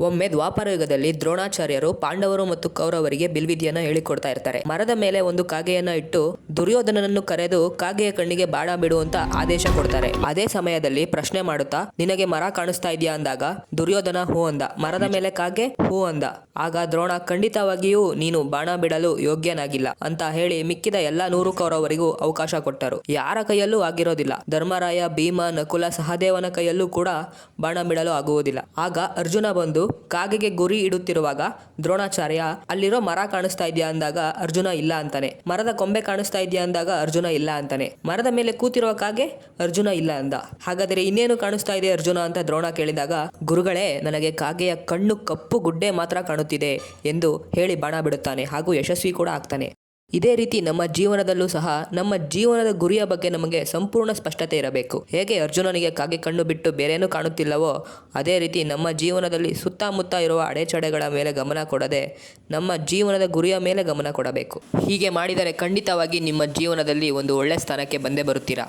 ಒಮ್ಮೆ ದ್ವಾಪರ ಯುಗದಲ್ಲಿ ದ್ರೋಣಾಚಾರ್ಯರು ಪಾಂಡವರು ಮತ್ತು ಕೌರವರಿಗೆ ಬಿಲ್ವಿದ್ಯನ ಹೇಳಿಕೊಡ್ತಾ ಇರ್ತಾರೆ. ಮರದ ಮೇಲೆ ಒಂದು ಕಾಗೆಯನ್ನ ಇಟ್ಟು ದುರ್ಯೋಧನನನ್ನು ಕರೆದು ಕಾಗೆಯ ಕಣ್ಣಿಗೆ ಬಾಣ ಬಿಡುವಂತ ಆದೇಶ ಕೊಡ್ತಾರೆ. ಅದೇ ಸಮಯದಲ್ಲಿ ಪ್ರಶ್ನೆ ಮಾಡುತ್ತಾ, ನಿನಗೆ ಮರ ಕಾಣಿಸ್ತಾ ಇದೆಯಾ? ಅಂದಾಗ, ದುರ್ಯೋಧನ, ಹೂ ಅಂದ. ಮರದ ಮೇಲೆ ಕಾಗೆ, ಹೂ ಅಂದ. ಆಗ ದ್ರೋಣ, ಖಂಡಿತವಾಗಿಯೂ ನೀನು ಬಾಣ ಬಿಡಲು ಯೋಗ್ಯನಾಗಿಲ್ಲ ಅಂತ ಹೇಳಿ ಮಿಕ್ಕಿದ ಎಲ್ಲ ನೂರು ಕೌರವರಿಗೂ ಅವಕಾಶ ಕೊಟ್ಟರು. ಯಾರ ಕೈಯಲ್ಲೂ ಆಗಿರೋದಿಲ್ಲ. ಧರ್ಮರಾಯ, ಭೀಮ, ನಕುಲ ಸಹದೇವನ ಕೈಯಲ್ಲೂ ಕೂಡ ಬಾಣ ಬಿಡಲು ಆಗುವುದಿಲ್ಲ. ಆಗ ಅರ್ಜುನ ಬಂದು ಕಾಗೆಗೆ ಗುರಿ ಇಡುತ್ತಿರುವಾಗ, ದ್ರೋಣಾಚಾರ್ಯ, ಅಲ್ಲಿರೋ ಮರ ಕಾಣಿಸ್ತಾ ಇದೆಯಾ? ಅಂದಾಗ, ಅರ್ಜುನ ಇಲ್ಲ ಅಂತಾನೆ. ಮರದ ಕೊಂಬೆ ಕಾಣಿಸ್ತಾ ಇದೆಯಾ? ಅಂದಾಗ, ಅರ್ಜುನ ಇಲ್ಲ ಅಂತಾನೆ. ಮರದ ಮೇಲೆ ಕೂತಿರುವ ಕಾಗೆ, ಅರ್ಜುನ ಇಲ್ಲ ಅಂದ. ಹಾಗಾದರೆ ಇನ್ನೇನು ಕಾಣಿಸ್ತಾ ಇದೆ ಅರ್ಜುನ ಅಂತ ದ್ರೋಣ ಕೇಳಿದಾಗ, ಗುರುಗಳೇ, ನನಗೆ ಕಾಗೆಯ ಕಣ್ಣು ಕಪ್ಪು ಗುಡ್ಡೆ ಮಾತ್ರ ಕಾಣುತ್ತಿದೆ ಎಂದು ಹೇಳಿ ಬಾಣ ಬಿಡುತ್ತಾನೆ. ಹಾಗೂ ಯಶಸ್ವಿ ಕೂಡ ಆಗ್ತಾನೆ. ಇದೇ ರೀತಿ ನಮ್ಮ ಜೀವನದಲ್ಲೂ ಸಹ ನಮ್ಮ ಜೀವನದ ಗುರಿಯ ಬಗ್ಗೆ ನಮಗೆ ಸಂಪೂರ್ಣ ಸ್ಪಷ್ಟತೆ ಇರಬೇಕು. ಹೇಗೆ ಅರ್ಜುನನಿಗೆ ಕಾಗೆ ಕಣ್ಣು ಬಿಟ್ಟು ಬೇರೇನೂ ಕಾಣುತ್ತಿಲ್ಲವೋ, ಅದೇ ರೀತಿ ನಮ್ಮ ಜೀವನದಲ್ಲಿ ಸುತ್ತಮುತ್ತ ಇರುವ ಅಡೆಚಡೆಗಳ ಮೇಲೆ ಗಮನ ಕೊಡದೆ ನಮ್ಮ ಜೀವನದ ಗುರಿಯ ಮೇಲೆ ಗಮನ ಕೊಡಬೇಕು. ಹೀಗೆ ಮಾಡಿದರೆ ಖಂಡಿತವಾಗಿ ನಿಮ್ಮ ಜೀವನದಲ್ಲಿ ಒಂದು ಒಳ್ಳೆ ಸ್ಥಾನಕ್ಕೆ ಬಂದೇ ಬರುತ್ತೀರಾ?